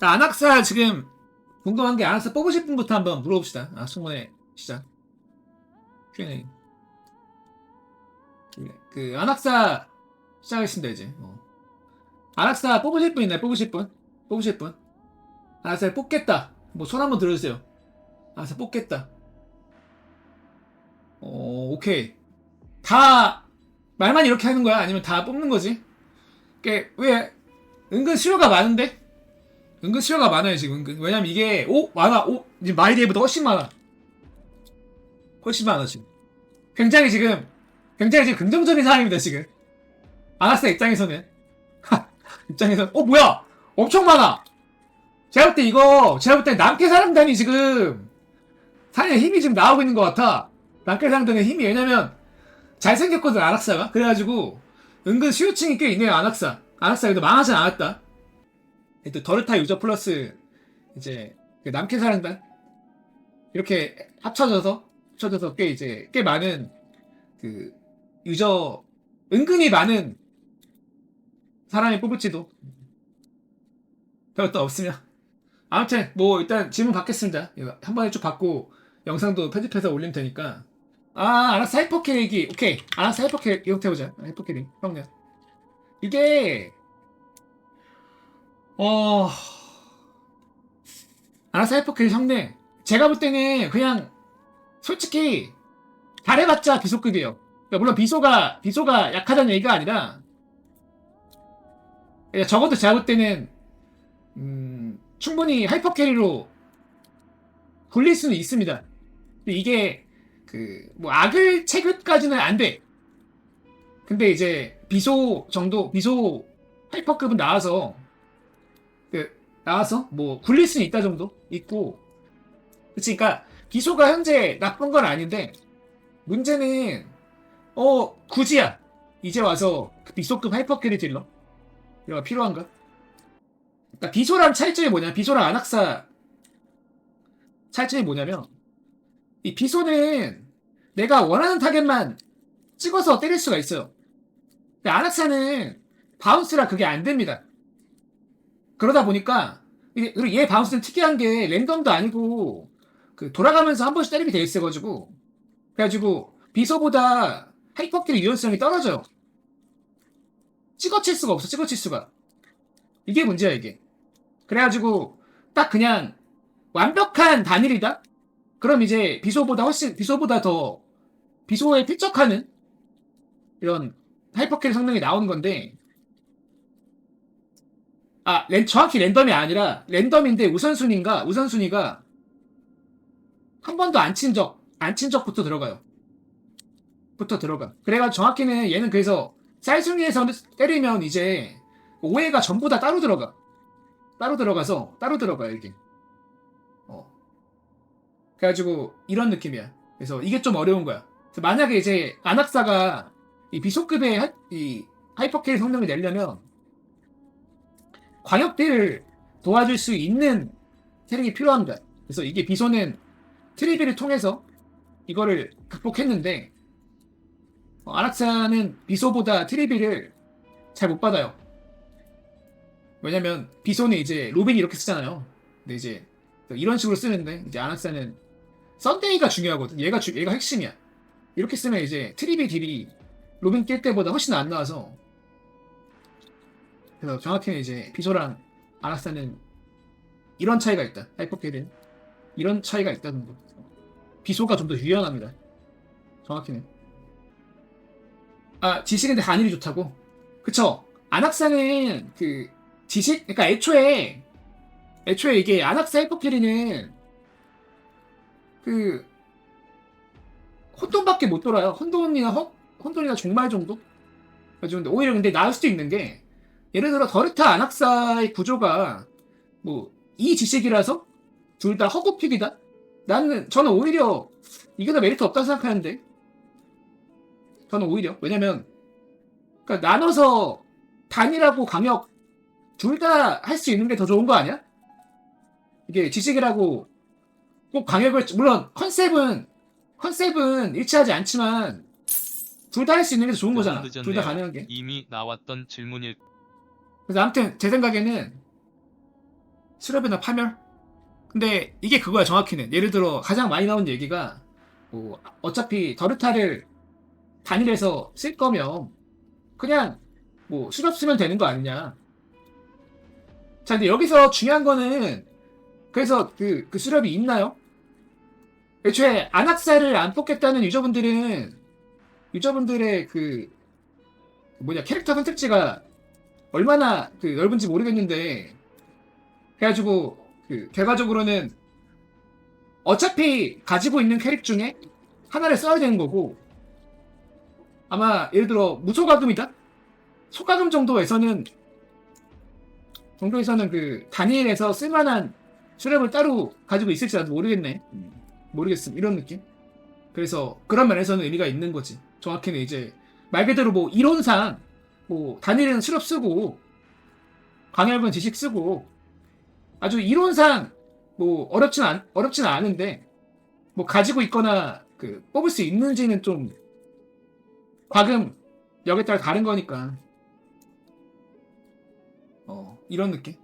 자, 안학사 지금 궁금한 게 안학사 뽑으실 분부터 한번 물어봅시다. 아, 충분히 시작. Q&A. 그 안학사 시작하겠습니다 이제. 어. 안학사 뽑으실 분 있나요? 뽑으실 분? 뽑으실 분? 안학사 뽑겠다. 뭐 손 한번 들어주세요. 안학사 뽑겠다. 어, 오케이. 다 말만 이렇게 하는 거야? 아니면 다 뽑는 거지? 왜 은근 수요가 많은데? 은근 수요가 많아요 지금 은근. 왜냐면 이게 오? 많아. 오? 지금 마이데이보다 훨씬 많아. 훨씬 많아 지금. 굉장히 지금 굉장히 지금 긍정적인 상황입니다 지금. 아나스 입장에서는. 입장에서 어 뭐야? 엄청 많아. 제가 볼 때 이거 제가 볼 때 남캐 사람단이 지금 사냥 힘이 지금 나오고 있는 것 같아. 남캐 사람단의 힘이. 왜냐면 잘생겼거든 아낙사가. 그래가지고 은근 수요층이 꽤 있네요 아낙사. 아낙사 그래도 망하진 않았다 또 더르타 유저 플러스 이제 그 남캐 사랑단 이렇게 합쳐져서 합쳐져서 꽤 이제 꽤 많은 그 유저 은근히 많은 사람이 뽑을지도 별것도 없으면. 아무튼 뭐 일단 질문 받겠습니다. 한 번에 쭉 받고 영상도 편집해서 올리면 되니까. 아 알았어 하이퍼 캐릭이 오케이. 알았어 하이퍼 캐릭 이렇게 해보자. 하이퍼 캐릭 형님 이게 어 알았어 하이퍼캐릭 형님 제가 볼 때는 그냥 솔직히 잘해봤자 비소급이에요 그러니까 물론 비소가 비소가 약하다는 얘기가 아니라 적어도 제가 볼 때는 음, 충분히 하이퍼 캐리로 굴릴 수는 있습니다. 이게 그 뭐 악을 체급까지는 안 돼. 근데 이제 비소 정도 비소 하이퍼급은 나와서 그 나와서 뭐 굴릴 수는 있다 정도 있고 그치 그니까 비소가 현재 나쁜 건 아닌데 문제는 어 굳이야 이제 와서 그 비소급 하이퍼캐리 딜러 이거 필요한가? 그러니까 비소랑 차이점이 뭐냐? 비소랑 안악사 차이점이 뭐냐면 이 비소는 내가 원하는 타겟만 찍어서 때릴 수가 있어요. 근데 안악사는 바운스라 그게 안 됩니다. 그러다 보니까 그리고 얘 바운스는 특이한 게 랜덤도 아니고 그 돌아가면서 한 번씩 때리게 돼 있어가지고 그래가지고 비소보다 하이퍼킬의 유연성이 떨어져요. 찍어칠 수가 없어 찍어칠 수가. 이게 문제야 이게. 그래가지고 딱 그냥 완벽한 단일이다? 그럼 이제 비소보다 훨씬 비소보다 더 비소에 필적하는 이런 하이퍼캐리 성능이 나오는 건데 아 랜, 정확히 랜덤이 아니라 랜덤인데 우선순위인가 우선순위가 한 번도 안 친 적 안 친 적부터 들어가요 부터 들어가 그래가 정확히는 얘는 그래서 쌀순위에서 때리면 이제 오해가 전부 다 따로 들어가. 따로 들어가서 따로 들어가 이게. 어. 그래가지고 이런 느낌이야. 그래서 이게 좀 어려운 거야. 만약에 이제 안학사가 이 비소급의 하, 이 하이퍼캐리 성능을 내려면 광역딜을 도와줄 수 있는 캐릭이 필요합니다. 그래서 이게 비소는 트리비를 통해서 이거를 극복했는데 어, 아락사는 비소보다 트리비를 잘 못 받아요. 왜냐면 비소는 이제 로빈이 이렇게 쓰잖아요. 근데 이제 이런 식으로 쓰는데 이제 아락사는 썬데이가 중요하거든. 얘가 주, 얘가 핵심이야. 이렇게 쓰면 이제 트리비 딜이 로빈 깰 때보다 훨씬 안 나와서 그래서 정확히는 이제 비소랑 아락사는 이런 차이가 있다. 하이퍼캐는 이런 차이가 있다는 거. 비소가 좀 더 유연합니다. 정확히는. 아, 지식인데 한일이 좋다고? 그쵸. 안학사는 그, 지식, 그러니까 애초에, 애초에 이게 안학사 해퍼캐리는 그, 혼돈밖에 못 돌아요. 혼돈이나 헛, 혼돈이나 종말 정도? 그래가지고 근데 오히려 근데 나을 수도 있는 게, 예를 들어 더르타 안학사의 구조가 뭐, 이 지식이라서 둘 다 허구픽이다? 나는, 저는 오히려 이게 더 메리트 없다고 생각하는데, 저는 오히려 왜냐면 그러니까 나눠서 단일하고 강력 둘 다 할 수 있는 게 더 좋은 거 아니야? 이게 지식이라고 꼭 강력을 물론 컨셉은 컨셉은 일치하지 않지만 둘 다 할 수 있는 게 더 좋은 거잖아. 둘 다. 가능한 게. 이미 나왔던 질문일 그래서 아무튼 제 생각에는 수렵이나 파멸? 근데 이게 그거야 정확히는 예를 들어 가장 많이 나온 얘기가 뭐 어차피 더르타를 단일해서 쓸 거면 그냥 뭐 수렵 쓰면 되는 거 아니냐 자 근데 여기서 중요한 거는 그래서 그, 그 수렵이 있나요? 애초에 안학사를 안 뽑겠다는 유저분들은 유저분들의 그 뭐냐 캐릭터 선택지가 얼마나 그 넓은지 모르겠는데 그래가지고 그 결과적으로는 어차피 가지고 있는 캐릭 중에 하나를 써야 되는 거고 아마 예를 들어 무소가금이다? 소가금 정도에서는 정도에서는 그 단일에서 쓸만한 수렵을 따로 가지고 있을지 나도 모르겠네. 모르겠음. 이런 느낌? 그래서 그런 면에서는 의미가 있는 거지. 정확히는 이제 말 그대로 뭐 이론상 뭐 단일은 수렵 쓰고 강혈근 지식 쓰고 아주 이론상 뭐 어렵진 않 어렵진 않은데 뭐 가지고 있거나 그 뽑을 수 있는지는 좀 과금 역에 따라 다른 거니까. 어 이런 느낌?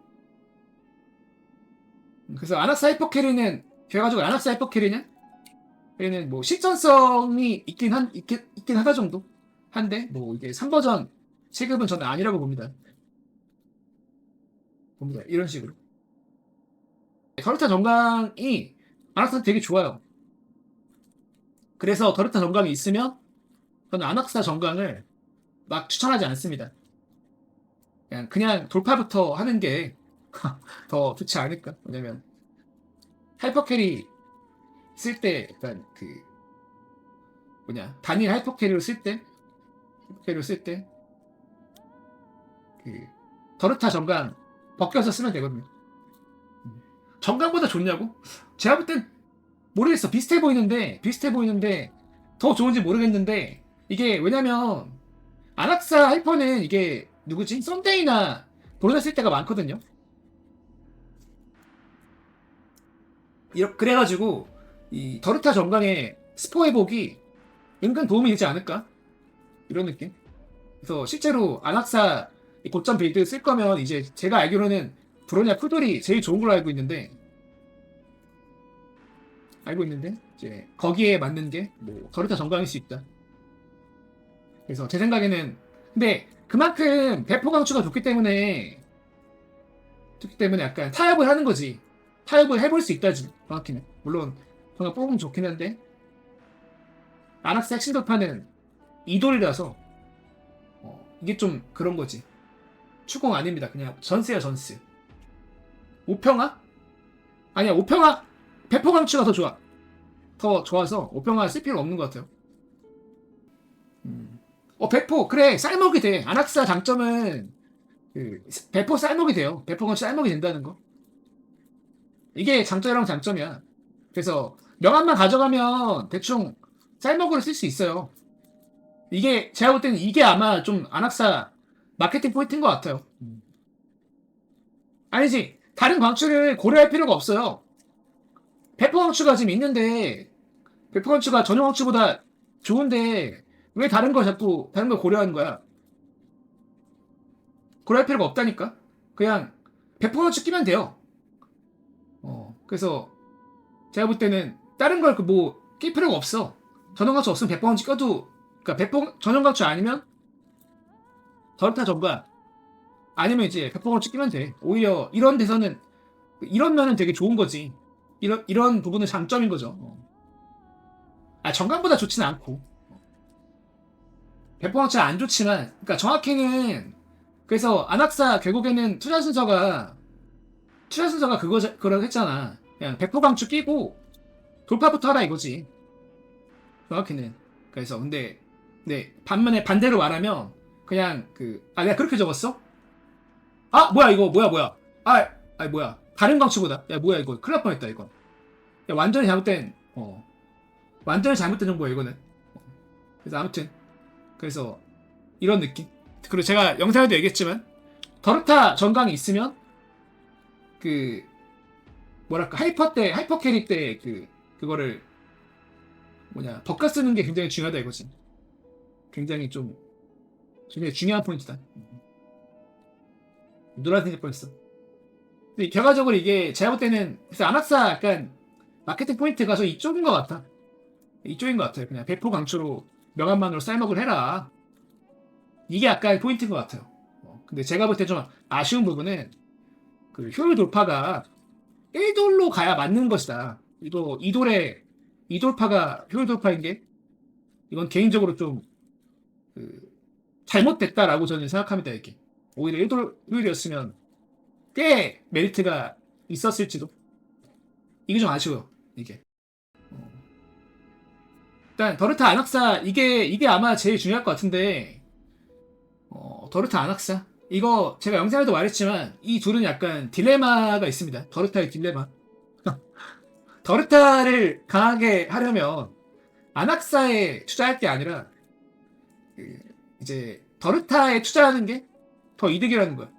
그래서 아낙스 하이퍼 캐리는 아낙스 하이퍼 캐리는 얘는 뭐 실전성이 있긴 한 있긴, 있긴 하다 정도? 한데 뭐 이게 3버전 체급은 저는 아니라고 봅니다. 봅니다. 이런 식으로. 더르타 정강이 아낙스는 되게 좋아요. 그래서 더르타 정강이 있으면 저는 아낙사 정강을 막 추천하지 않습니다. 그냥 그냥 돌파부터 하는 게 더 좋지 않을까? 왜냐면 하이퍼캐리 쓸 때 약간 그 뭐냐 단일 하이퍼캐리로 쓸때 하이퍼캐리로 쓸때 그 더르타 정강 벗겨서 쓰면 되거든요 음. 정강보다 좋냐고? 제가 볼 땐 모르겠어 비슷해 보이는데 비슷해 보이는데 더 좋은지 모르겠는데 이게 왜냐면 아낙사 하이퍼는 이게 누구지? 썬데이나 보르나 쓸 때가 많거든요 이렇게 그래가지고 이 더르타 정강의 스포 회복이 은근 도움이 되지 않을까 이런 느낌. 그래서 실제로 안학사 이 고점 빌드 쓸 거면 이제 제가 알기로는 브로냐 푸돌이 제일 좋은 걸로 알고 있는데 알고 있는데 이제 거기에 맞는 게뭐 더르타 정강일 수 있다. 그래서 제 생각에는 근데 그만큼 배포 강추가 좋기 때문에 좋기 때문에 약간 타협을 하는 거지. 타협을 해볼 수 있다지 정확히는 물론 정말 뽑으면 좋긴 한데 아낙스 핵심 돌파는 이돌이라서 어, 이게 좀 그런 거지 추공 아닙니다. 그냥 전스야 전스 오평화? 아니야 오평화. 배포 강추가 더 좋아. 더 좋아서 오평화 쓸 필요 없는 것 같아요. 음. 어 배포. 그래 쌀먹이 돼. 아낙사 장점은 그 배포 쌀먹이 돼요. 배포 강추 쌀먹이 된다는 거. 이게 장점이랑 장점이야. 그래서 명함만 가져가면 대충 쌀먹으로 쓸 수 있어요. 이게 제가 볼 때는 이게 아마 좀 안학사 마케팅 포인트인 것 같아요. 아니지 다른 광추를 고려할 필요가 없어요. 배포 광추가 지금 있는데 배포 광추가 전용 광추보다 좋은데 왜 다른 거 자꾸 다른 걸 고려하는 거야? 고려할 필요가 없다니까. 그냥 배포 광추 끼면 돼요. 어, 그래서 제가 볼 때는 다른 걸 뭐낄 필요가 없어. 전원강추 없으면 백봉원 찍어도 그러니까 백봉 전원강추 아니면 더르타 전과 아니면 이제 백봉원 찍기면 돼. 오히려 이런 데서는 이런 면은 되게 좋은 거지. 이런 이런 부분은 장점인 거죠. 어. 아 정강보다 좋지는 않고 백봉왕차 안 좋지만 그러니까 정확히는 그래서 안학사 결국에는 투자 순서가 투자 순서가 그거 그런 했잖아. 그냥 100% 강추 끼고 돌파부터 하라 이거지. 정확히는. 그래서 근데 네 반면에 반대로 말하면 그냥 그 아 내가 그렇게 적었어? 아 뭐야 이거 뭐야 뭐야. 아, 아 뭐야. 다른 강추보다 야 뭐야 이거. 큰일 날 뻔했다 이건. 야 완전히 잘못된 어. 완전히 잘못된 정보야 이거는. 그래서 아무튼 그래서 이런 느낌. 그리고 제가 영상에도 얘기했지만 더르타 전강이 있으면 그 뭐랄까 하이퍼 때 하이퍼 캐리 때 그 그거를 뭐냐 버카 쓰는 게 굉장히 중요하다 이거지. 굉장히 좀 굉장히 중요한 포인트다. 누라 생길 뻔했어. 근데 결과적으로 이게 제가 볼 때는 그래서 아낙사 약간 마케팅 포인트가 저 이쪽인 것 같아. 이쪽인 것 같아요. 그냥 배포 강추로 명함만으로 쌀먹을 해라. 이게 약간 포인트인 것 같아요. 어, 근데 제가 볼 때 좀 아쉬운 부분은 그 효율 돌파가 1돌로 가야 맞는 것이다. 이거 2돌에 2돌파가 효율 돌파인 게 이건 개인적으로 좀 그, 잘못됐다라고 저는 생각합니다. 이렇게 오히려 1돌 효율이었으면 꽤 메리트가 있었을지도 이게 좀 아쉬워요. 이게 어. 일단 더르타 안학사 이게 이게 아마 제일 중요할 것 같은데 어, 더르타 안학사 이거 제가 영상에도 말했지만 이 둘은 약간 딜레마가 있습니다. 더르타의 딜레마. 더르타를 강하게 하려면 안학사에 투자할 게 아니라 그 이제 더르타에 투자하는 게 더 이득이라는 거야.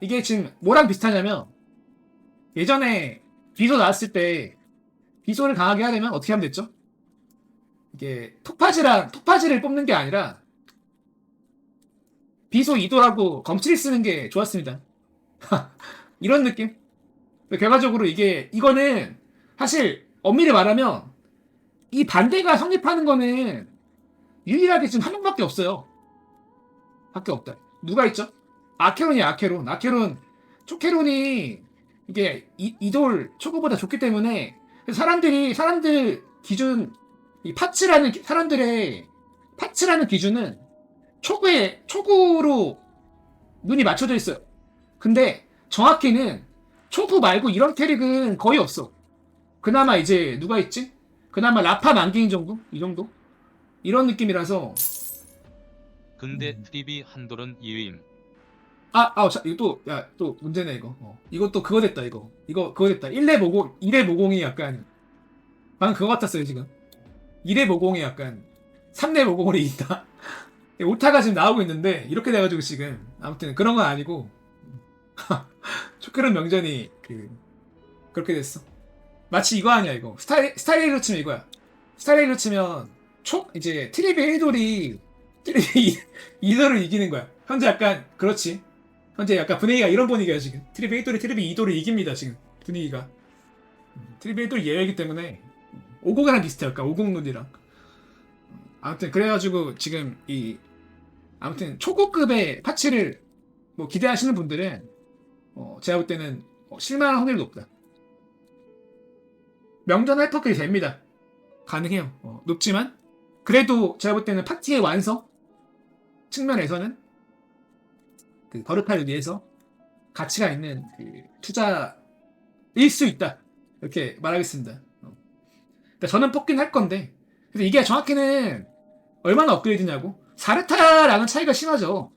이게 지금 뭐랑 비슷하냐면 예전에 비소 나왔을 때 비소를 강하게 하려면 어떻게 하면 됐죠? 이게 톡파지랑 톡파지를 뽑는 게 아니라 비소 이도라고 검치를 쓰는 게 좋았습니다. 이런 느낌? 결과적으로 이게 이거는 사실 엄밀히 말하면 이 반대가 성립하는 거는 유일하게 지금 한 명밖에 없어요. 밖에 없다. 누가 있죠? 아케론이야 아케론. 아케론 초케론이 이게 이, 이돌 초보보다 좋기 때문에 사람들이 사람들 기준 이 파츠라는 기- 사람들의 파츠라는 기준은 초구에 초구로 눈이 맞춰져 있어요. 근데 정확히는 초구 말고 이런 캐릭은 거의 없어. 그나마 이제 누가 있지? 그나마 라파 만개인 정도? 이 정도? 이런 느낌이라서 근데 트립이 한돌은 2위임. 아, 아, 자, 이거 또, 야, 또 문제네, 이거. 어. 또 그거 됐다, 이거. 이거, 그거 됐다. 1렙 50, 1렙 50이 약간, 방금 그거 같았어요, 지금. 1렙 50이 약간, 3렙 50으로 이긴다. 오타가 지금 나오고 있는데, 이렇게 돼가지고 지금, 아무튼 그런 건 아니고, 초크런 명전이, 그, 그렇게 됐어. 마치 이거 아니야, 이거. 스타일, 스타일로 치면 이거야. 스타일로 치면, 촉, 이제, 트립의 1돌이, 트립이 2돌을 이기는 거야. 현재 약간, 그렇지. 현재 약간 분위기가 이런 분위기야 지금. 트리비 1돌이 트리비 2돌을 이깁니다 지금. 분위기가. 음, 트리비 1돌 예외이기 때문에 50이랑 비슷해요 약간 50 눈이랑. 아무튼 그래가지고 지금 이 아무튼 초고급의 파츠를 뭐 기대하시는 분들은 어, 제가 볼 때는 어, 실망할 확률이 높다. 명전 할퍼클이 됩니다. 가능해요. 어, 높지만. 그래도 제가 볼 때는 파티의 완성 측면에서는 그 버릇파를 위해서 가치가 있는 그 투자일 수 있다 이렇게 말하겠습니다. 어. 그러니까 저는 뽑긴 할 건데 근데 이게 정확히는 얼마나 업그레이드냐고 사르타랑은 차이가 심하죠.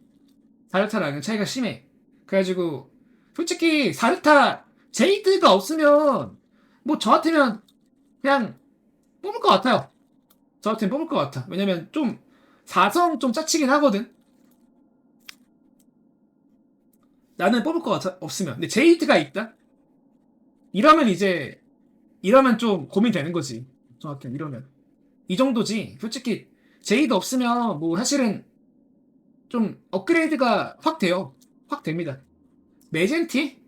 사르타랑은 차이가 심해. 그래가지고 솔직히 사르타 제이드가 없으면 뭐 저 같으면 그냥 뽑을 것 같아요. 저 같으면 뽑을 것 같아. 왜냐면 좀 사성 좀 짜치긴 하거든. 나는 뽑을 것 같아 없으면. 근데 제이드가 있다? 이러면 이제 이러면 좀 고민되는 거지. 정확히 이러면. 이 정도지. 솔직히 제이드 없으면 뭐 사실은 좀 업그레이드가 확 돼요. 확 됩니다. 메젠티?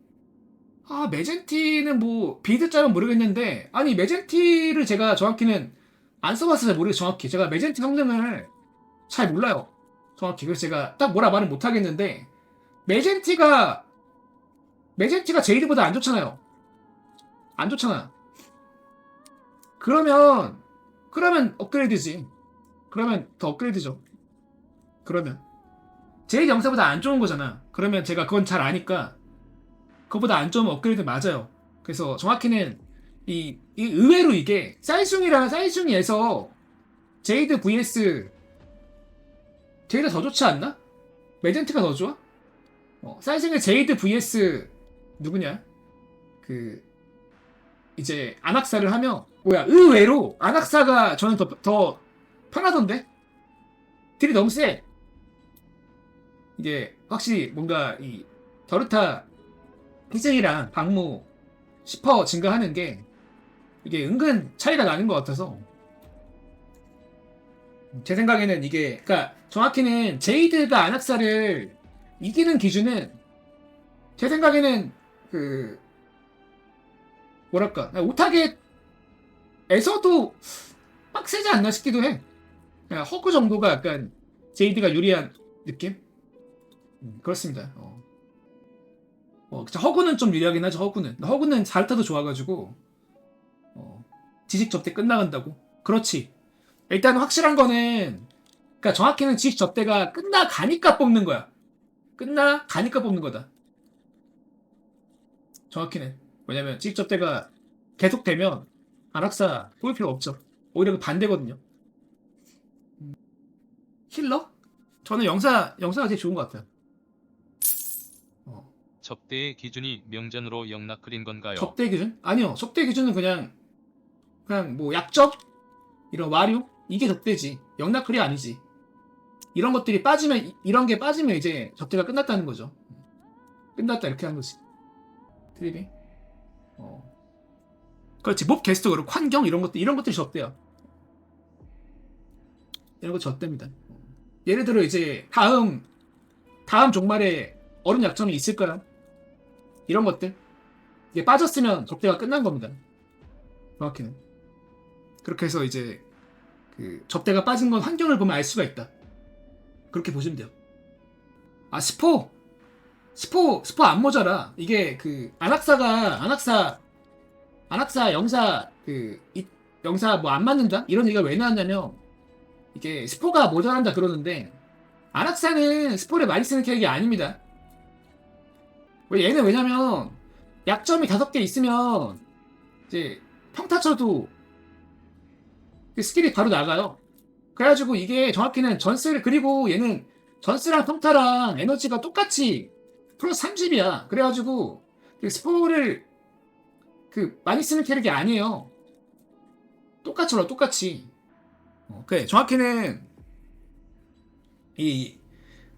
아 메젠티는 뭐 비드 짜면 모르겠는데 아니 메젠티를 제가 정확히는 안 써봤어서 잘 모르겠어 정확히. 제가 메젠티 성능을 잘 몰라요 정확히 그래서 제가 딱 뭐라 말은 못 하겠는데 메젠티가 메젠티가 제이드보다 안 좋잖아요. 안 좋잖아. 그러면 그러면 업그레이드지. 그러면 더 업그레이드죠. 그러면 제이드 영사보다 안 좋은 거잖아. 그러면 제가 그건 잘 아니까 그거보다 안 좋으면 업그레이드 맞아요. 그래서 정확히는 이, 이 의외로 이게 쌀숭이랑 쌀숭이에서 제이드 vs 제이드 더 좋지 않나? 메젠트가 더 좋아? 어, 사이즈의 제이드 vs 누구냐? 그 이제 안악사를 하면 뭐야 의외로 안악사가 저는 더, 더 편하던데 딜이 너무 세 이게 확실히 뭔가 이 더르타 희생이랑 방무 10% 증가하는 게 이게 은근 차이가 나는 것 같아서 제 생각에는 이게 그러니까 정확히는 제이드가 안악사를 이기는 기준은 제 생각에는 그 뭐랄까 오타겟에서도 빡세지 않나 싶기도 해. 그냥 허그 정도가 약간 제이드가 유리한 느낌? 음, 그렇습니다. 어. 어, 진짜 허그는 좀 유리하긴 하죠. 허그는 허그는 잘타도 좋아가지고 어, 지식 접대 끝나간다고. 그렇지. 일단 확실한 거는 그러니까 정확히는 지식 접대가 끝나 가니까 뽑는 거야. 끝나 가니까 뽑는 거다. 정확히는 왜냐면 지식 접대가 계속되면 안학사 뽑을 필요 없죠. 오히려 그 반대거든요. 음. 힐러? 저는 영사 영사가 제일 좋은 것 같아요. 어. 접대의 기준이 명전으로 영락 그린 건가요? 접대 기준? 아니요. 접대 기준은 그냥 그냥 뭐 약점 이런 와류 이게 접대지. 영락클이 아니지. 이런 것들이 빠지면 이- 이런 게 빠지면 이제 접대가 끝났다는 거죠. 끝났다 이렇게 하는 거지. 트리빙. 어. 그렇지. 몹 게스트 그렇고 환경 이런 것들 이런 것들이 접대야. 이런 거 접대입니다. 예를 들어 이제 다음 다음 종말에 얼음 약점이 있을까요? 이런 것들 이게 빠졌으면 접대가 끝난 겁니다. 정확히는. 그렇게 해서 이제 그 접대가 빠진 건 환경을 보면 알 수가 있다. 그렇게 보시면 돼요. 아 스포 스포 스포 안 모자라. 이게 그 안학사가 안학사 안학사 영사 그 이, 영사 뭐 안 맞는다 이런 얘기가 왜 나왔냐면 이게 스포가 모자란다 그러는데 안학사는 스포를 많이 쓰는 캐릭이 아닙니다. 왜 얘는 왜냐면 약점이 다섯 개 있으면 이제 평타 쳐도 그 스킬이 바로 나가요. 그래가지고 이게 정확히는 전스를 그리고 얘는 전스랑 평타랑 에너지가 똑같이 플러스 30이야. 그래가지고 그 스포를 그 많이 쓰는 캐릭이 아니에요. 똑같이 올라 똑같이. 어, 그래 정확히는 이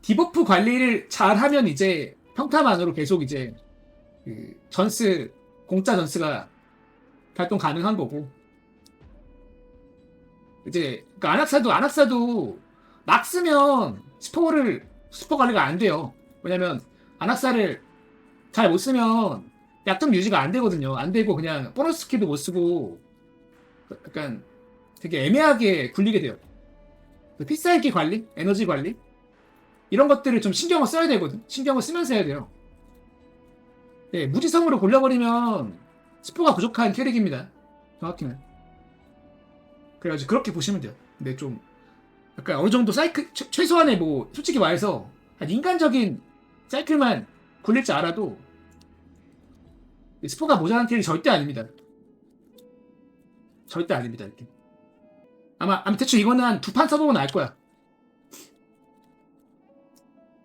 디버프 관리를 잘 하면 이제 평타만으로 계속 이제 그 전스 공짜 전스가 발동 가능한 거고 이제 그러니까 안학사도 안학사도 막 쓰면 스포를 스포 관리가 안 돼요. 왜냐면 안학사를 잘 못 쓰면 약점 유지가 안 되거든요. 안 되고 그냥 보너스 스킬도 못 쓰고 약간 되게 애매하게 굴리게 돼요. 그 필살기 관리, 에너지 관리 이런 것들을 좀 신경을 써야 되거든. 신경을 쓰면서 해야 돼요. 네, 무지성으로 골려버리면 스포가 부족한 캐릭입니다. 정확히는. 그래가지고 그렇게 보시면 돼요. 근데 좀 약간 어느 정도 사이클 최- 최소한의 뭐 솔직히 말해서 한 인간적인 사이클만 굴릴 줄 알아도 스포가 모자란 캐릭이 절대 아닙니다. 절대 아닙니다. 이렇게. 아마 아마 대충 이거는 한 두 판 써보면 알 거야.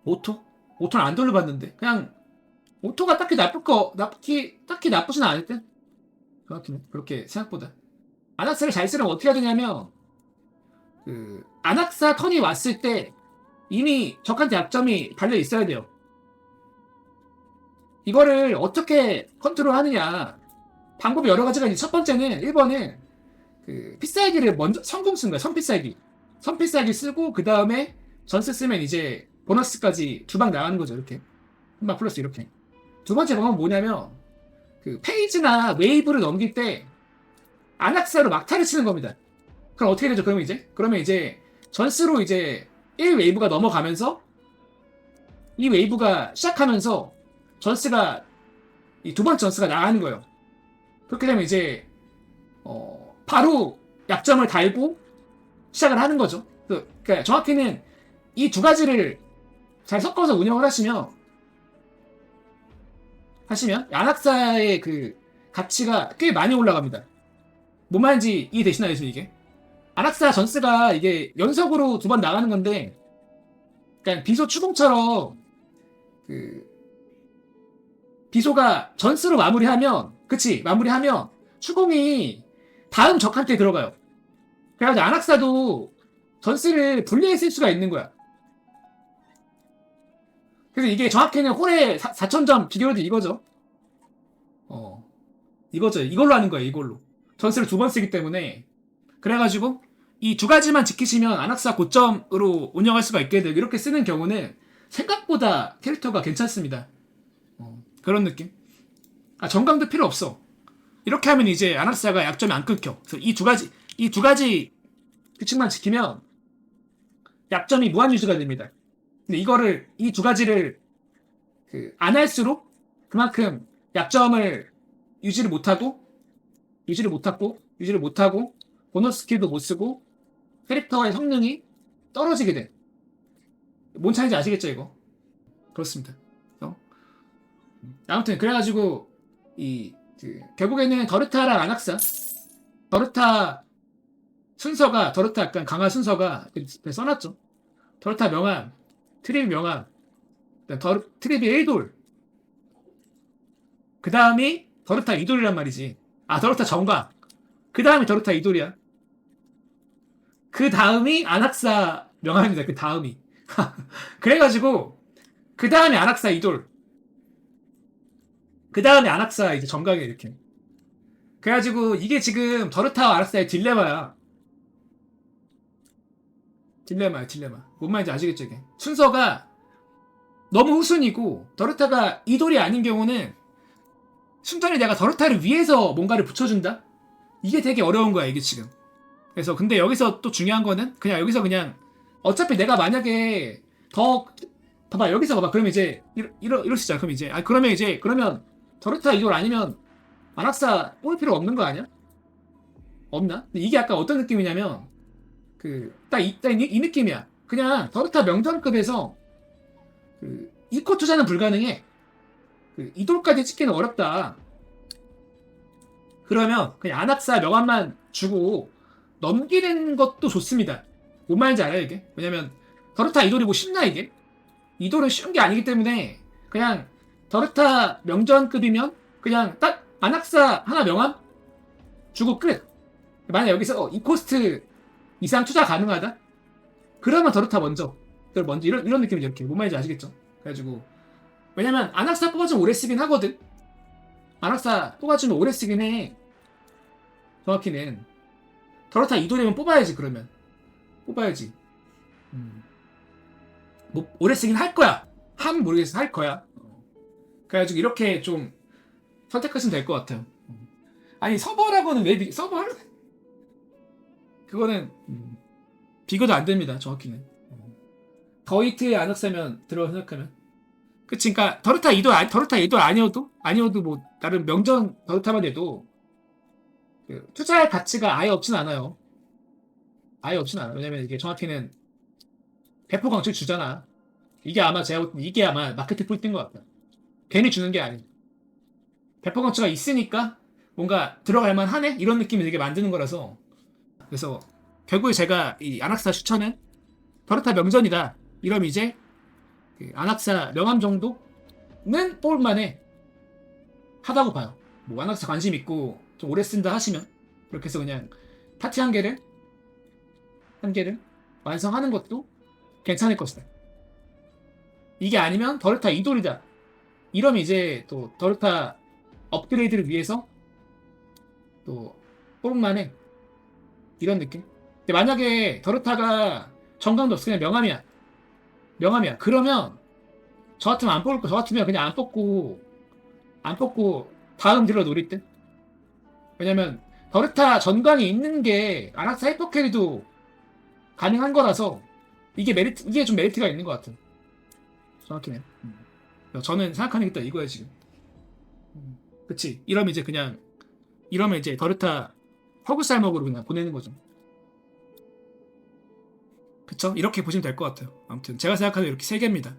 오토? 오토는 안 돌려봤는데 그냥 오토가 딱히 나쁠 거 나쁘기 딱히 나쁘진 않을 듯. 그렇게 생각보다. 안악사를 잘 쓰려면 어떻게 해야 되냐면 그 안악사 턴이 왔을 때 이미 적한테 약점이 달려 있어야 돼요. 이거를 어떻게 컨트롤 하느냐. 방법이 여러 가지가 있는데 첫 번째는 1번은 그 필살기를 먼저 성공 쓰는 거야 선필살기. 선필살기 쓰고 그 다음에 전스 쓰면 이제 보너스까지 두 방 나가는 거죠 이렇게. 한 방 플러스 이렇게. 두 번째 방법은 뭐냐면 그 페이지나 웨이브를 넘길 때 안악사로 막타를 치는 겁니다 그럼 어떻게 되죠 그러면 이제 그러면 이제 전스로 이제 1 웨이브가 넘어가면서 이 웨이브가 시작하면서 전스가 이 두 번째 전스가 나가는 거예요 그렇게 되면 이제 어, 바로 약점을 달고 시작을 하는 거죠. 그, 그러니까 정확히는 이 두 가지를 잘 섞어서 운영을 하시면 하시면 안학사의 그 가치가 꽤 많이 올라갑니다. 뭔 말인지 이해되시나요, 지금 이게? 안학사 전스가 이게 연속으로 두 번 나가는 건데, 그러니까 비소 추궁처럼 그 비소가 전스로 마무리하면, 그치 마무리하면 추궁이 다음 적한테 들어가요. 그래가지고 안학사도 전스를 분리해 쓸 수가 있는 거야. 그래서 이게 정확히는 홀의 4천점 비교도 이거죠. 어. 이거죠. 이걸로 하는 거예요, 이걸로. 전스를 두 번 쓰기 때문에. 그래가지고 이 두 가지만 지키시면 안학사 고점으로 운영할 수가 있게 되고 이렇게 쓰는 경우는 생각보다 캐릭터가 괜찮습니다. 어, 그런 느낌. 아, 정강도 필요 없어. 이렇게 하면 이제 아낙사가 약점이 안 끊겨. 그래서 이 두 가지 이 두 가지 규칙만 지키면 약점이 무한 유지가 됩니다. 근데 이거를 이 두 가지를 그 안 할수록 그만큼 약점을 유지를 못하고 유지를 못하고 유지를 못하고 보너스 스킬도 못 쓰고 캐릭터의 성능이 떨어지게 돼. 뭔 차이인지 아시겠죠 이거? 그렇습니다. 어? 아무튼 그래가지고 이 그, 결국에는 더르타랑 아낙사 더르타 순서가 더르타 약간 강한 순서가 그 써놨죠. 더르타 명함, 트립 명함, 더르, 트립이 1돌, 그 다음이 더르타 2돌이란 말이지. 아 더르타 정각, 그 다음이 더르타 2돌이야. 그 다음이 아낙사 명함입니다. 그 다음이. 그래가지고 그 다음에 아낙사 2돌, 그 다음에 아낙사 이제 정각이 이렇게. 그래가지고 이게 지금 더르타와 아낙사의 딜레마야. 딜레마야 딜레마. 뭔 말인지 아시겠죠 이게? 순서가 너무 후순이고 더르타가 이돌이 아닌 경우는 순전히 내가 더르타를 위해서 뭔가를 붙여준다? 이게 되게 어려운 거야 이게 지금. 그래서 근데 여기서 또 중요한 거는 그냥 여기서 그냥 어차피 내가 만약에 더 봐봐 여기서 봐봐 그러면 이제 이러, 이러, 있잖아 그럼 이제 아 그러면 이제 그러면 더르타 이돌 아니면 아낙사 뽑을 필요 없는 거 아니야? 없나? 이게 약간 어떤 느낌이냐면 그딱이 이, 이 느낌이야. 그냥 더르타 명전급에서 그 이코 투자는 불가능해. 그 이돌까지 찍기는 어렵다. 그러면 그냥 안악사 명함만 주고 넘기는 것도 좋습니다. 뭔 말인지 알아요 이게? 왜냐면 더르타 이돌이 뭐 쉽나 이게? 이돌은 쉬운 게 아니기 때문에 그냥 더르타 명전급이면 그냥 딱 안악사 하나 명함 주고 끝. 만약 여기서 이 코스트 이상 투자 가능하다? 그러면 더르타 먼저. 그걸 먼저 이런 이런 느낌이 이렇게 뭔 말인지 아시겠죠? 그래가지고 왜냐면 안악사 뽑아주면 오래 쓰긴 하거든. 안악사 뽑아주면 오래 쓰긴 해. 정확히는 더르타 이돌이면 뽑아야지 그러면 뽑아야지. 음. 뭐 오래 쓰긴 할 거야. 함 모르겠어 할 거야. 어. 그래가지고 이렇게 좀 선택하시면 될 것 같아요. 아니 서버라고는 왜 비- 서버 그거는 음, 비교도 안 됩니다. 정확히는 어. 더이트의 안악사면 들어 생각하면 그치 그니까 더르타 이돌 아니 더르타 이돌 아니어도 아니어도 뭐 나름 명전 더르타만 해도 그 투자할 가치가 아예 없진 않아요. 아예 없진 않아요. 왜냐면 이게 정확히는 배포 광출 주잖아. 이게 아마 제가 이게 아마 마케팅 포인트인 것 같다. 괜히 주는 게 아니야. 배포 광출가 있으니까 뭔가 들어갈 만하네 이런 느낌이 되게 만드는 거라서 그래서 결국에 제가 이 안악사 추천은 더르타 명전이다. 이러면 이제 그 안악사 명함 정도는 뽑을만해 하다고 봐요. 뭐 안악사 관심 있고 좀 오래 쓴다 하시면 그렇게 해서 그냥 파티 한 개를 한 개를 완성하는 것도 괜찮을 것이다. 이게 아니면 더르타 이돌이다. 이러면 이제 또 더르타 업그레이드를 위해서 또 뽑을만해. 이런 느낌? 근데 만약에 더르타가 정강도 없어 그냥 명함이야. 명함이야. 그러면 저 같으면 안 뽑을 거. 저 같으면 그냥 안 뽑고 안 뽑고 다음 딜러 노릴 듯. 왜냐면 더르타 전광이 있는 게 아낙사 하이퍼캐리도 가능한 거라서 이게 메리트 이게 좀 메리트가 있는 것 같아. 정확히는. 음. 저는 생각하는 게또 이거야 지금. 음. 그치? 이러면 이제 그냥 이러면 이제 더르타 허구쌀먹으로 그냥 보내는 거죠. 그쵸? 이렇게 보시면 될 것 같아요. 아무튼 제가 생각하는 이렇게 세 개입니다.